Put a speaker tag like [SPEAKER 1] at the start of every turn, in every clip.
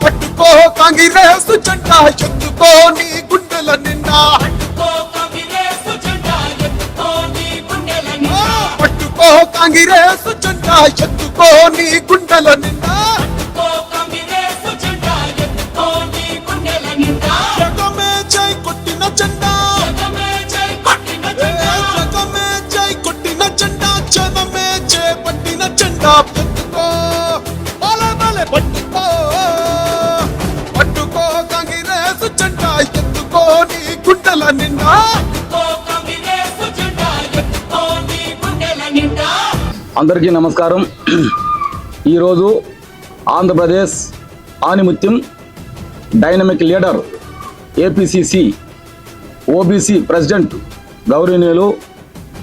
[SPEAKER 1] పట్టుకో కాంగ్రెస్ జెండా ఎత్తుకో నీ గుండెల నిండా. పట్టుకో కాంగ్రెస్ జెండా ఎత్తుకో నీ గుండెల నిండా. జగమే జై కొట్టిన జెండా. జగమే జై కొట్టిన జెండా. జనమే జయ పట్టిన జెండా. గుండెల నిండా?
[SPEAKER 2] అందరికీ నమస్కారం. ఈరోజు Andhra Pradesh ఆనిముత్యం dynamic leader APCC OBC president గౌరవనీయులు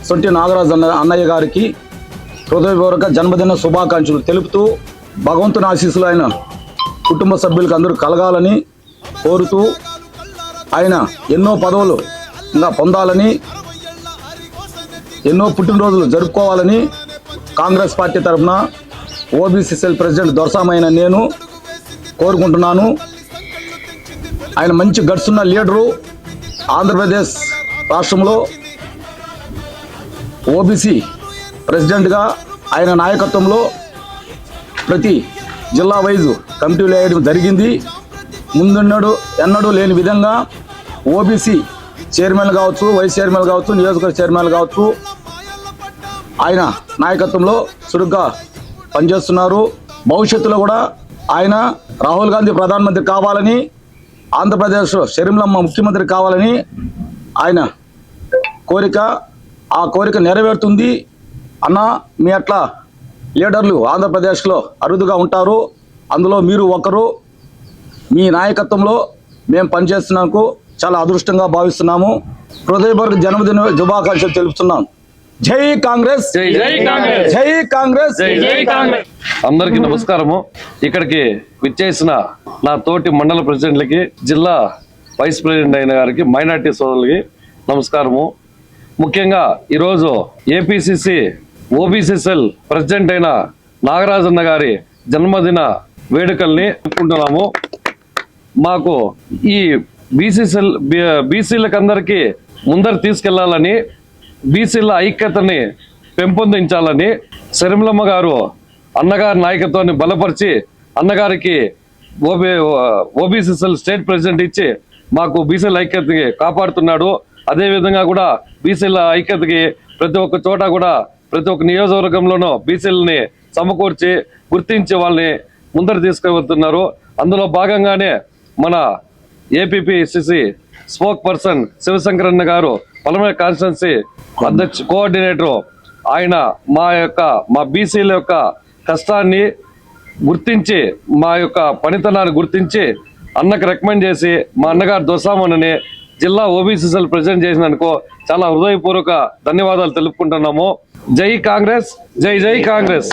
[SPEAKER 2] సొంటి నాగరాజు అన్న అన్నయ్య గారికి హృదయపూర్వక జన్మదిన శుభాకాంక్షలు తెలుపుతూ భగవంతుని ఆశీస్సులు ఆయన కుటుంబ సభ్యులకు అందరూ కలగాలని కోరుతూ ఆయన ఎన్నో పదవులు ఇంకా పొందాలని ఎన్నో పుట్టినరోజులు జరుపుకోవాలని కాంగ్రెస్ పార్టీ తరఫున ఓబీసీ సెల్ ప్రెసిడెంట్ దొరసామైన నేను కోరుకుంటున్నాను. ఆయన మంచి గట్స్ లీడరు ఆంధ్రప్రదేశ్ రాష్ట్రంలో ఓబీసీ ప్రెసిడెంట్గా ఆయన నాయకత్వంలో ప్రతి జిల్లా వైజు కమిటీలు వేయడం జరిగింది. ముందున్నడు ఎన్నడూ లేని విధంగా ఓబీసీ చైర్మన్ కావచ్చు వైస్ చైర్మన్ కావచ్చు నియోజకవర్గ చైర్మన్ కావచ్చు ఆయన నాయకత్వంలో చురుగ్గా పనిచేస్తున్నారు. భవిష్యత్తులో కూడా ఆయన రాహుల్ గాంధీ ప్రధానమంత్రి కావాలని ఆంధ్రప్రదేశ్ షరీంలమ్మ ముఖ్యమంత్రి కావాలని ఆయన కోరిక ఆ కోరిక నెరవేరుతుంది. అన్న మీ అట్లా లీడర్లు ఆంధ్రప్రదేశ్లో అరుదుగా ఉంటారు. అందులో మీరు ఒకరు మీ నాయకత్వంలో మేము పనిచేస్తున్నందుకు చాలా అదృష్టంగా భావిస్తున్నాము. హృదయపూర్వక జన్మదిన శుభాకాంక్షలు తెలుపుతున్నాం. జై కాంగ్రెస్!
[SPEAKER 3] జై జై కాంగ్రెస్!
[SPEAKER 2] జై కాంగ్రెస్!
[SPEAKER 3] జై జై కాంగ్రెస్! అందరికి నమస్కారము. ఇక్కడికి విచ్చేసిన నా తోటి మండల ప్రెసిడెంట్లకి జిల్లా వైస్ ప్రెసిడెంట్ అయిన గారికి మైనార్టీ సోదరులకి నమస్కారము. ముఖ్యంగా ఈరోజు ఏపీసీసీ ఓబీసీసీఎల్ ప్రెసిడెంట్ అయిన నాగరాజన్న గారి జన్మదిన వేడుకల్ని జరుపుకుంటున్నాము. మాకు ఈ బీసీసీఎల్ బీసీలకు అందరికీ ముందర తీసుకెళ్ళాలని బీసీల ఐక్యతని పెంపొందించాలని శర్మిలమ్మ గారు అన్నగారి నాయకత్వాన్ని బలపరిచి అన్నగారికి ఓబీ ఓబీసీసీఎల్ స్టేట్ ప్రెసిడెంట్ ఇచ్చి మాకు బీసీల ఐక్యతకి కాపాడుతున్నాడు. అదేవిధంగా కూడా బీసీల ఐక్యతకి ప్రతి ఒక్క చోట కూడా ప్రతి ఒక్క నియోజకవర్గంలోనూ బీసీలని సమకూర్చి గుర్తించి వాళ్ళని ముందర తీసుకువెళ్తున్నారు. అందులో భాగంగానే మన ఏపీపీసీసీ స్పోక్ పర్సన్ శివశంకరన్న గారు పలమల కాన్స్టిట్యున్సీ అధ్యక్ష కోఆర్డినేటర్. ఆయన మా యొక్క మా బీసీల యొక్క కష్టాన్ని గుర్తించి మా యొక్క పనితనాన్ని గుర్తించి అన్నకు రికమెండ్ చేసి మా అన్నగారు దొసామని జిల్లా ఓబీసీసీలు ప్రెసిడెంట్ చేసినందుకు చాలా హృదయపూర్వక ధన్యవాదాలు తెలుపుకుంటున్నాము. జై కాంగ్రెస్ జై జై కాంగ్రెస్.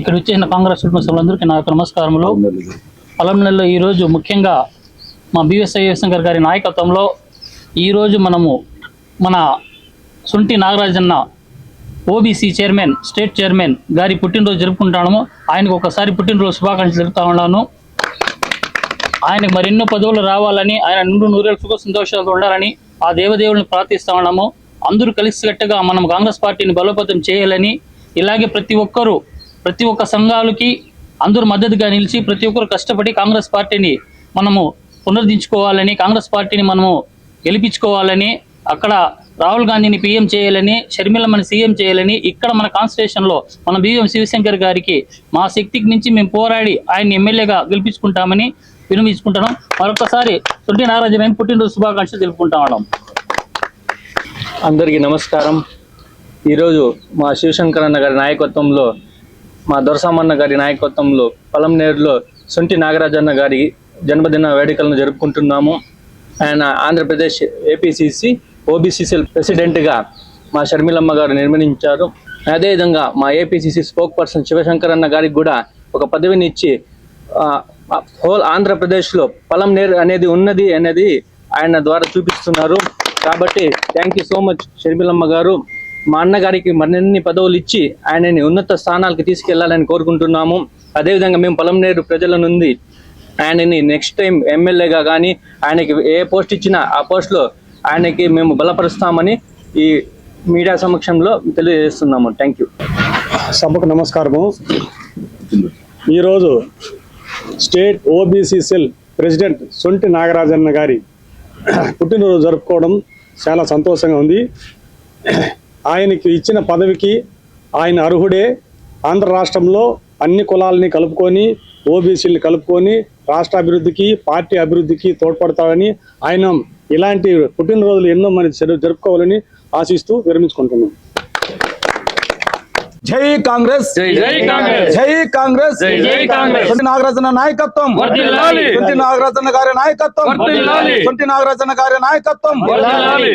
[SPEAKER 4] ఇక్కడ వచ్చేసిన కాంగ్రెస్ కుటుంబ సభ్యులందరికీ నా యొక్క నమస్కారములు. పలంనెల్లో ఈరోజు ముఖ్యంగా మా బిఎస్ఐ శంకర్ గారి నాయకత్వంలో ఈరోజు మనము మన సుంటి నాగరాజన్న ఓబీసీ చైర్మన్ స్టేట్ చైర్మన్ గారి పుట్టినరోజు జరుపుకుంటాము ఆయనకు ఒకసారి పుట్టినరోజు శుభాకాంక్షలు జరుపుతా ఉన్నాను. ఆయనకు మరెన్నో పదవులు రావాలని ఆయన నుండి నూరేళ్ళ సుఖ సంతోషాలతో ఉండాలని ఆ దేవదేవులను ప్రార్థిస్తా ఉన్నాము. అందరూ కలిసికట్టుగా మనం కాంగ్రెస్ పార్టీని బలోపేతం చేయాలని ఇలాగే ప్రతి ఒక్కరూ ప్రతి ఒక్క సంఘాలకి అందరూ మద్దతుగా నిలిచి ప్రతి ఒక్కరు కష్టపడి కాంగ్రెస్ పార్టీని మనము పునరుద్ధరించుకోవాలని కాంగ్రెస్ పార్టీని మనము గెలిపించుకోవాలని అక్కడ రాహుల్ గాంధీని పీఎం చేయాలని షర్మిలమ్మని సీఎం చేయాలని ఇక్కడ మన కాన్స్టిట్యూషన్లో మన బిఎం శివశంకర్ గారికి మా శక్తికి నుంచి మేము పోరాడి ఆయన్ని ఎమ్మెల్యేగా గెలిపించుకుంటామని వినిపించుకుంటున్నాం మరొకసారి తొంటి నారాజమైన పుట్టినరోజు శుభాకాంక్షలు తెలుపుకుంటాం ఉన్నాం.
[SPEAKER 5] అందరికీ నమస్కారం. ఈరోజు మా శివశంకర్ అన్న గారి నాయకత్వంలో మా దొరసామన్న గారి నాయకత్వంలో పలంనేరులో సొంటి నాగరాజన్న గారి జన్మదిన వేడుకలను జరుపుకుంటున్నాము. ఆయన ఆంధ్రప్రదేశ్ ఏపీసీసీ ఓబీసీసీఎల్ ప్రెసిడెంట్గా మా షర్మిలమ్మ గారు నిర్మించారు. అదేవిధంగా మా ఏపీసీసీ స్పోక్ పర్సన్ శివశంకరన్న గారికి కూడా ఒక పదవిని ఇచ్చి హోల్ ఆంధ్రప్రదేశ్లో పలంనేరు అనేది ఉన్నది అనేది ఆయన ద్వారా చూపిస్తున్నారు. కాబట్టి థ్యాంక్ యూ సో మచ్ షర్మిలమ్మ గారు. మా అన్నగారికి మరిన్ని పదవులు ఇచ్చి ఆయనని ఉన్నత స్థానాలకు తీసుకెళ్ళాలని కోరుకుంటున్నాము. అదేవిధంగా మేము పలంనేరు ప్రజల నుండి ఆయనని నెక్స్ట్ టైం ఎమ్మెల్యేగా కానీ ఆయనకి ఏ పోస్ట్ ఇచ్చినా ఆ పోస్ట్లో ఆయనకి మేము బలపరుస్తామని ఈ మీడియా సమక్షంలో తెలియజేస్తున్నాము. థ్యాంక్ యూ
[SPEAKER 6] సభకు నమస్కారము. ఈరోజు state OBC cell president Sonti నాగరాజన్న గారి పుట్టినరోజు జరుపుకోవడం చాలా సంతోషంగా ఉంది. ఆయనకి ఇచ్చిన పదవికి ఆయన అర్హుడే ఆంధ్ర రాష్ట్రంలో అన్ని కులాలని కలుపుకొని ఓబీసీని కలుపుకొని రాష్ట్ర అభివృద్ధికి పార్టీ అభివృద్ధికి తోడ్పడతాడని ఆయన ఇలాంటి పుట్టినరోజులు ఎన్నో మంది జరుపుకోవాలని ఆశిస్తూ విరమించుకుంటున్నాం
[SPEAKER 2] జై కాంగ్రెస్
[SPEAKER 3] జై జై కాంగ్రెస్
[SPEAKER 2] జై కాంగ్రెస్
[SPEAKER 3] జై జై కాంగ్రెస్.
[SPEAKER 2] సొంటి నాగరాజన్న నాయకత్వం
[SPEAKER 3] వర్ధిల్లాలి.
[SPEAKER 2] సొంటి నాగరాజన్న గారి నాయకత్వం
[SPEAKER 3] వర్ధిల్లాలి.
[SPEAKER 2] సొంటి నాగరాజన్న గారి నాయకత్వం
[SPEAKER 3] వర్ధిల్లాలి.